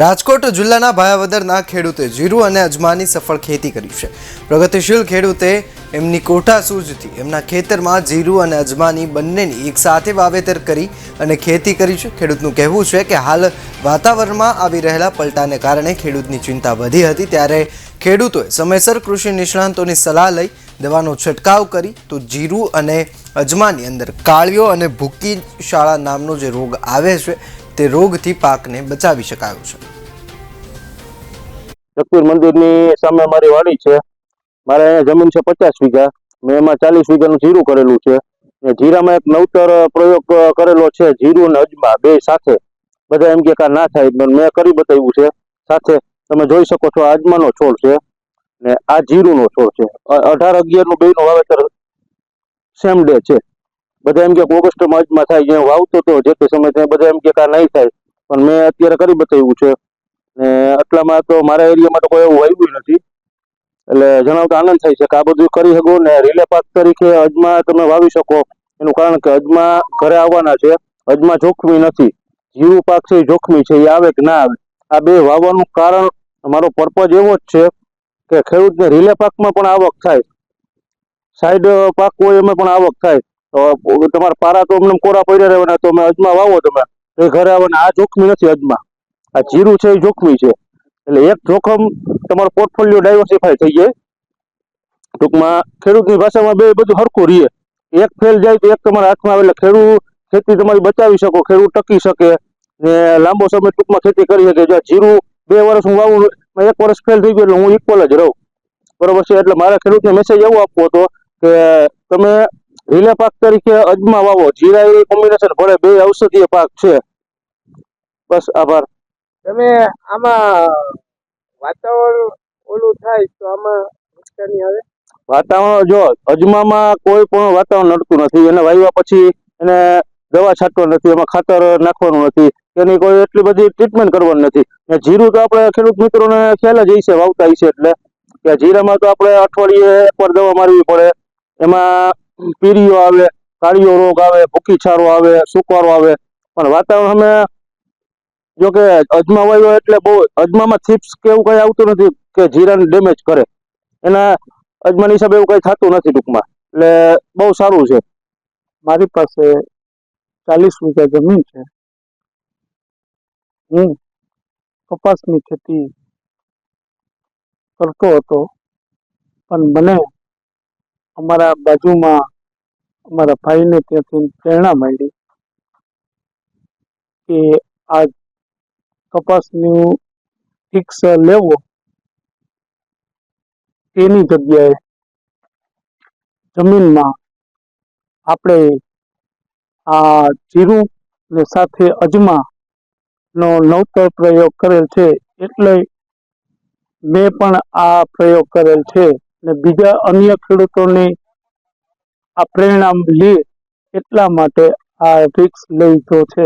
રાજકોટ જિલ્લાના ભાયાવદરના ખેડૂતે જીરું અને અજમાની સફળ ખેતી કરી છે. પ્રગતિશીલ ખેડૂતે એમની કોઠા સૂઝથી એમના ખેતરમાં જીરું અને અજમાની બંનેની એકસાથે વાવેતર કરી અને ખેતી કરી છે. ખેડૂતનું કહેવું છે કે હાલ વાતાવરણમાં આવી રહેલા પલટાને કારણે ખેડૂતની ચિંતા વધી હતી. ત્યારે ખેડૂતોએ સમયસર કૃષિ નિષ્ણાંતોની સલાહ લઈ દવાનો છંટકાવ કરી. તો જીરું અને અજમાની અંદર કાળિયો અને ભૂકી શાળા નામનો જે રોગ આવે છે તે રોગથી પાકને બચાવી શકાયો છે. જગપીર મંદિરની સામે મારી વાડી છે. મારે અહીંયા જમીન છે પચાસ વીઘા. મેં એમાં ચાલીસ વીઘાનું જીરું કરેલું છે. ને જીરામાં એક નવતર પ્રયોગ કરેલો છે, જીરું અને અજમા બે સાથે. બધા એમ કે કાં ના થાય મેં કરી બતાવ્યું છે. સાથે તમે જોઈ શકો છો આજમાનો છોડ છે ને આ જીરુંનો છોડ છે. અઢાર અગિયારનું બેનું વાવેતર સેમ ડે છે. બધા એમ કે ઓગસ્ટ માર્ચમાં થાય જ્યાં વાવતો તો જે તે સમય ત્યાં બધા એમ કે કા નહીં થાય. પણ મેં અત્યારે કરી બતાવ્યું છે. ને આટલામાં તો મારા એરિયામાં તો કોઈ એવું વાવ્યું નથી. એટલે જણાવતા આનંદ થાય છે કે આ બધું કરી શકો ને રિલે પાક તરીકે અજમા તમે વાવી શકો. એનું કારણ કે અજમા ઘરે આવવાના છે. અજમા જોખમી નથી. જીરું પાક છે એ જોખમી છે, એ આવે કે ના આવે. આ બે વાવવાનું કારણ મારો પર્પઝ એવો જ છે કે ખેડૂતને રિલે પાકમાં પણ આવક થાય. સાઈડ પાક હોય એમાં પણ આવક થાય. તો તમારા પારા તો અમને કોરા પડ્યા રહેવાના, તો અમે અજમા વાવો તમે. તો ઘરે આવવાના આ જોખમી નથી અજમા. આ જીરું છે, એ જોખમી છે. એટલે એક જોખમ તમારો પોર્ટફોલિયો ડાયવર્સિફાય થઈ જાય. ટૂંકમાં ખેડૂતની ભાષામાં બે બધું હરખું રહીએ એક ફેલ જાય તો એક તમારા હાથમાં આવે, એટલે ખેડૂત ખેતી તમારી બચાવી શકો, ખેડૂત ટકી શકે. ને લાંબો સમય ટૂંકમાં ખેતી કરી શકે. જો જીરું બે વર્ષ હું વાવું એક વર્ષ ફેલ થઈ ગયો એટલે હું ઇક્વલ જ રહું. બરોબર છે? એટલે મારા ખેડૂતને મેસેજ એવો આપવો હતો કે તમે રીલે પાક તરીકે અજમા વાવો જીરા એ કોમ્બિનેશન ભલે બે ઔષધીય પાક છે. બસ આભાર. તમે આમાં વાતાવરણ ઓલું થાય તો આમાં નુકસાની આવે? વાતાવરણ જો અજમામાં કોઈ પણ વાતાવરણ નડતું નથી. એને વાવ્યા પછી એને દવા છાંટવા નથી એમાં ખાતર નાખવાનું નથી. એની કોઈ એટલી બધી ટ્રીટમેન્ટ કરવાની નથી. જીરું તો આપણે ખેડૂત મિત્રોને ખ્યાલ જ હશે વાવતા હશે એટલે. કે જીરામાં તો આપણે અઠવાડિયે એકવાર દવા મારવી પડે. એમાં પીરીઓ આવે, કાળીઓ રોગ આવે ભૂકી છારો આવે સુકવારો આવે. પણ વાતાવરણ અમે જો કે અજમા વાવ્યો એટલે બહુ, અજમામાં થીપ્સ કે એવું કંઈ આવતું નથી કે જીરાને ડેમેજ કરે. એના અજમાની હિસાબે એવું કંઈ થતું નથી ટૂંકમાં. એટલે બહુ સારું છે. મારી પાસે ચાલીસ વીઘા જમીન છે. હું કપાસની ખેતી કરતો હતો. પણ મને અમારા બાજુમાં અમારા ભાઈને ત્યાંથી પ્રેરણા મળી કે આ કપાસનું ફિક્સ લેવો તેની જગ્યાએ જમીનમાં આપણે આ જીરું ને સાથે અજમા નો નવતર પ્રયોગ કરેલ છે એટલે મેં પણ આ પ્રયોગ કરેલ છે. ને બીજા અન્ય ખેડૂતોને આ પ્રેરણા લે એટલા માટે આ રિક્સ લઈ છે.